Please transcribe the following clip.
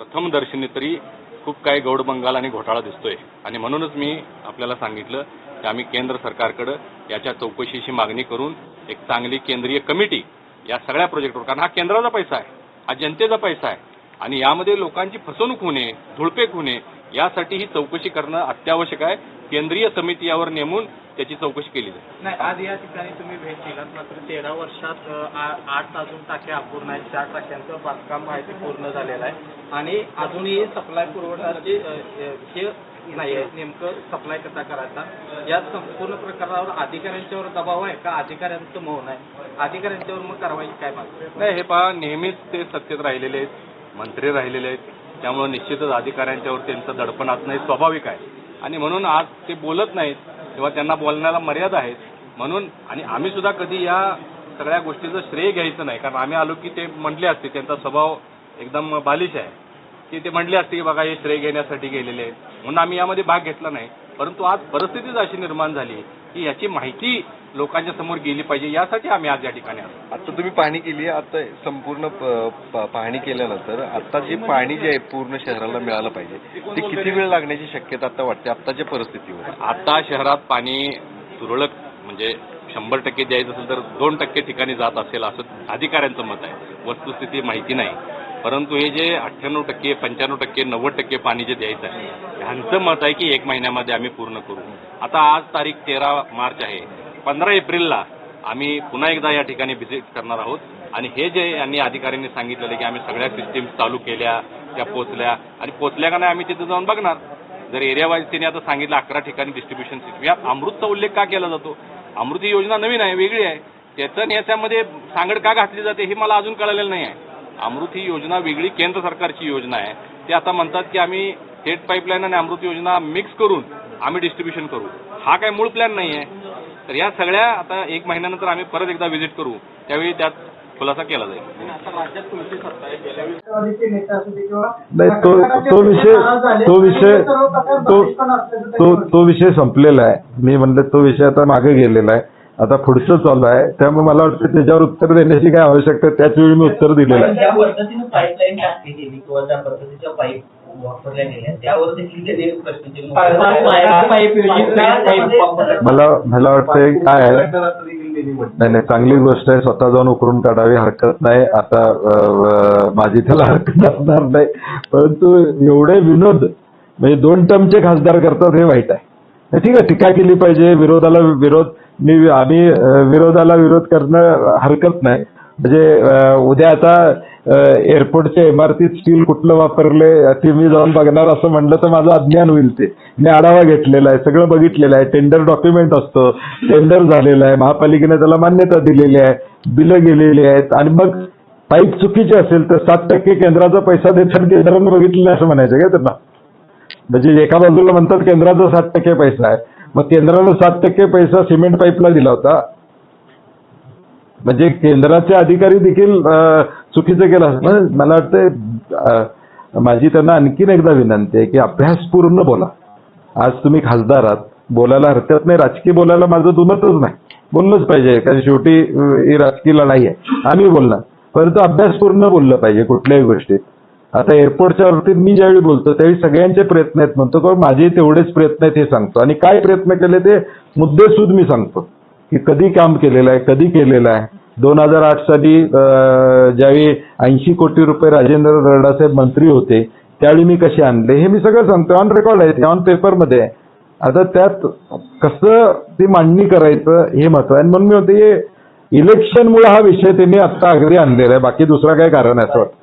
प्रथम दर्शनी तरी खूप काही गौड बंगाल आणि घोटाळा दिसतोय. आणि म्हणूनच मी आपल्याला सांगितलं की आम्ही केंद्र सरकारकडं याच्या चौकशीची मागणी करून एक चांगली केंद्रीय कमिटी या सगळ्या प्रोजेक्टवर कारण हा केंद्राचा पैसा आहे हा जनतेचा पैसा आहे. आणि यामध्ये लोकांची फसवणूक होणे धुळपेक होऊ नये यासाठी ही चौकशी करणं अत्यावश्यक आहे. केंद्रीय समिती यावर नेमून त्याची चौकशी केली जाईल. नाही आज या ठिकाणी तुम्ही भेट दिलात मात्र तेरा वर्षात आठ अजून टाक्या अपूर्ण आहेत. चार टाक्यांचं बांधकाम आहे ते पूर्ण झालेलं आहे. आणि अजूनही सप्लाय पुरवठाची हे नाही आहे. नेमकं सप्लाय कसा करायचा? या संपूर्ण प्रकारावर अधिकाऱ्यांच्यावर दबाव आहे का? अधिकाऱ्यांचं मौन आहे. अधिकाऱ्यांच्यावर मग कारवाई काय मागतो नाही हे पहा नेहमीच ते सत्तेत राहिलेले आहेत मंत्री राहिलेले आहेत. त्यामुळे निश्चितच अधिकाऱ्यांच्यावर त्यांचं दडपण असणं हे स्वाभाविक आहे. आणि म्हणून आज ते बोलत नाहीत किंवा त्यांना बोलण्याला मर्यादा आहेत. म्हणून आणि आम्ही सुद्धा कधी या सगळ्या गोष्टीचं श्रेय घ्यायचं नाही. कारण आम्ही आलो की ते म्हटले असते त्यांचा स्वभाव एकदम बालिश आहे. की ते म्हटले असते की बघा हे श्रेय घेण्यासाठी गेलेले आहेत. म्हणून आम्ही यामध्ये भाग घेतला नाही. परंतु आज परिस्थितीच अशी निर्माण झाली की याची माहिती लोकांच्या समोर गेली पाहिजे यासाठी आम्ही आज या ठिकाणी आलो. आता तुम्ही पाहणी केली आता संपूर्ण पाहणी केल्यानंतर आता जे पाणी जे आहे पूर्ण शहराला मिळालं पाहिजे ते किती वेळ लागण्याची शक्यता आता वाटते आत्ताच्या परिस्थितीवर? आता शहरात पाणी तुरळक म्हणजे शंभर टक्के द्यायचं असेल तर दोन टक्के ठिकाणी जात असेल असं अधिकाऱ्यांचं मत आहे. वस्तुस्थिती माहिती नाही. परंतु हे जे अठ्ठ्याण्णव टक्के पंच्याण्णव टक्के नव्वद टक्के पाणी जे द्यायचं आहे ह्यांचं मत आहे की एक महिन्यामध्ये आम्ही पूर्ण करू. आता आज तारीख तेरा मार्च आहे. पंधरा एप्रिलला आम्ही पुन्हा एकदा या ठिकाणी व्हिजिट करणार आहोत. आणि हे जे यांनी अधिकाऱ्यांनी सांगितलेलं की आम्ही सगळ्या सिस्टीम चालू केल्या त्या पोचल्या. आणि पोचल्या का नाही आम्ही तिथे जाऊन बघणार. जर एरिया वाईज त्यांनी आता सांगितलं अकरा ठिकाणी डिस्ट्रीब्युशन सिस्टम या अमृतचा उल्लेख का केला जातो? अमृत ही योजना नवीन आहे वेगळी आहे. त्याचं याच्यामध्ये सांगड का घातली जाते हे मला अजून कळलेलं नाही आहे. अमृत ही योजना वेगळी केंद्र सरकारची योजना आहे. ते आता म्हणतात की आम्ही थेट पाईपलाईन आणि अमृत योजना मिक्स करून आम्ही डिस्ट्रीब्युशन करू. हा काय मूळ प्लॅन नाही आहे. तर या सगळ्या आता एक महिन्यानंतर आम्ही परत एकदा व्हिजिट करू. त्यावेळी त्यात खुलासा केला जाईल. आता राज्यात तुमची सत्ता आहे. गेल्या वेळी नाही तो तो विषय तो विषय तो तो तो विषय संपलेला आहे. मी म्हणलं तो विषय आता मागे गेलेला आहे. आता पुढचं चालू आहे त्यामुळे मला वाटतं त्याच्यावर उत्तर देण्याची काय आवश्यकता आहे, त्याच वेळी मी उत्तर दिलेलं आहे ज्या पद्धतीने पाईपलाईन टाकली गेली किंवा ज्या पद्धतीच्या पाईप वापरल्या गेल्या त्यावर देखील त्यांनी प्रश्नचिन्ह पाईप मला मला वाटतं काय आहे नाही नाही चांगली गोष्ट आहे स्वतः जाऊन उकरून काढावी हरकत नाही आता अं, माझी त्याला हरकत असणार नाही परंतु एवढे विनोद म्हणजे दोन टर्मचे खासदार करतात हे वाईट आहे नाही, ठीक आहे टीका केली पाहिजे विरोधाला विरोध मी आम्ही विरोधाला विरोध करणं हरकत नाही. म्हणजे उद्या आता एअरपोर्टच्या इमारतीत स्टील कुठलं वापरले ते मी जाऊन बघणार असं म्हणलं तर माझं अज्ञान होईल ते. मी आढावा घेतलेला आहे सगळं बघितलेलं आहे टेंडर डॉक्युमेंट असतं टेंडर झालेलं आहे महापालिकेने त्याला मान्यता दिलेली आहे बिलं गेलेली आहेत. आणि मग पाईप चुकीचे असेल तर सात टक्के केंद्राचा पैसा देतात केंद्रानं बघितलं असं म्हणायचं का त्यांना? म्हणजे एका बाजूला म्हणतात केंद्राचा सात टक्के पैसा आहे. मग केंद्राला सात टक्के पैसा सिमेंट पाईपला दिला होता. म्हणजे केंद्राचे अधिकारी देखील चुकीचं केलं मला वाटतं माझी त्यांना आणखीन एकदा विनंती आहे की अभ्यासपूर्ण बोला. आज तुम्ही खासदार आहात. बोलायला हरकत नाही. राजकीय बोलायला माझं दुमतच नाही. बोललंच पाहिजे. कारण शेवटी ही राजकीय लढाई आहे आम्ही बोलणार. परंतु अभ्यासपूर्ण बोललं पाहिजे कुठल्याही गोष्टीत. आता एअरपोर्टच्या बाबतीत मी ज्यावेळी बोलतो त्यावेळी सगळ्यांचे प्रयत्न आहेत म्हणतो कारण माझे तेवढेच प्रयत्न आहेत हे सांगतो. आणि काय प्रयत्न केले ते मुद्देसूद मी सांगतो की कधी काम केलेलं आहे कधी केलेलं आहे. दोन हजार आठ साली ज्यावेळी ऐंशी कोटी रुपये राजेंद्र रडासाहेब मंत्री होते त्यावेळी मी कसे आणले हे मी सगळं सांगतो. ऑन रेकॉर्ड आहे ऑन पेपरमध्ये आहे आता त्यात कसं ती मांडणी करायचं हे महत्त्व आहे. आणि म्हणून मी म्हणते इलेक्शनमुळे हा विषय त्यांनी आता अगदी आणलेला आहे. बाकी दुसरा काय कारण आहे असं वाटतं.